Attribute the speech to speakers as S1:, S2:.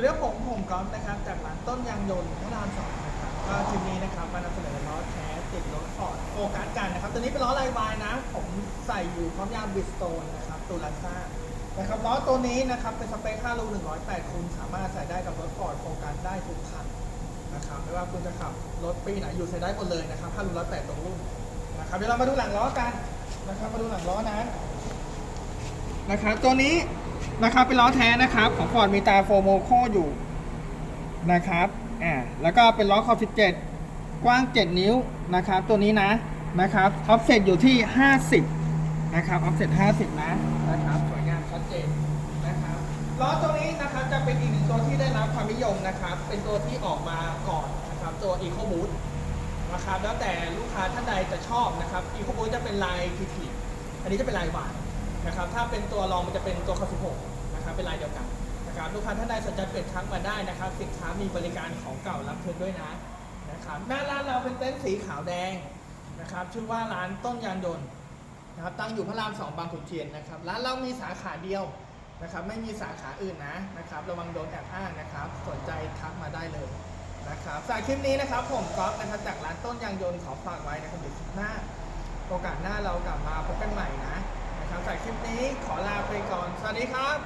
S1: วัสดีครับผมผมก๊อฟนะครับจากร้านต้นยางยนต์พระรามสองนะครับก็ทีนี้นะครับมานำเสนอล้อแท้ติดรถฟอร์ดโฟกัสกันนะครับตัวนี้เป็นล้อลายวายนะ ผมใส่อยู่พร้อมยางบิสโตนนะครับตูลาซ่านะครับล้อตัวนี้นะครับเป็นสเปค5รู108คุณสามารถใส่ได้กับรถฟอร์ดโฟกัสได้ทุกคันนะครับไม่ว่าคุณจะขับรถปีไหนอยู่ใส่ได้หมดเลยนะครับ5รู108ตรงรุ่นนะครับเดี๋ยวเรามาดูหลังล้อกันนะครับมาดูหลังล้อนะนะครับตัวนี้ นะครับเป็นล้อแท้นะครับ ของ Ford มีตาโฟโมโคอยู่นะครับอ่าแล้วก็เป็นล้อขอบ17 กว้าง 7 นิ้วนะครับ ตัวนี้นะนะครับออฟเซ็ตอยู่ที่ 50 นะครับออฟเซ็ต50 นะนะครับสวยงามชัดเจนนะครับล้อตัวนี้นะครับจะเป็นอีกหนึ่งตัวที่ได้รับความนิยมนะครับ เป็นตัวที่ออกมาก่อนนะครับตัว Eco Boost นะครับแล้วแต่ลูกค้าท่านใดจะชอบนะครับ Eco Boost จะเป็นลายทีทีอันนี้จะเป็นลายหวาน นะครับถ้าเป็นตัวรองมันจะเป็นตัวคอ16นะครับเป็นลายเดียวกันนะครับลูกค้าท่านใดสนใจเปิดทักมาได้นะครับสินค้ามีบริการของเก่ารับคืนด้วยนะนะครับหน้าร้านเราเป็นเต็นท์สีขาวแดงนะครับชื่อว่าร้านต้นยางยนต์นะครับตั้งอยู่พระรามสองบางขุนเทียนนะครับร้านเรามีสาขาเดียวนะครับไม่มีสาขาอื่นนะนะครับระวังโดนแอบอ้างนะครับสนใจทักมาได้เลยนะครับสายคลิปนี้นะครับผมก๊อฟนะครับจากร้านต้นยางยนต์ขอฝากไว้นะครับเดี๋ยวคลิปหน้า โอกาสหน้าเรากลับมา นี้ขอลาไปก่อน สวัสดีครับ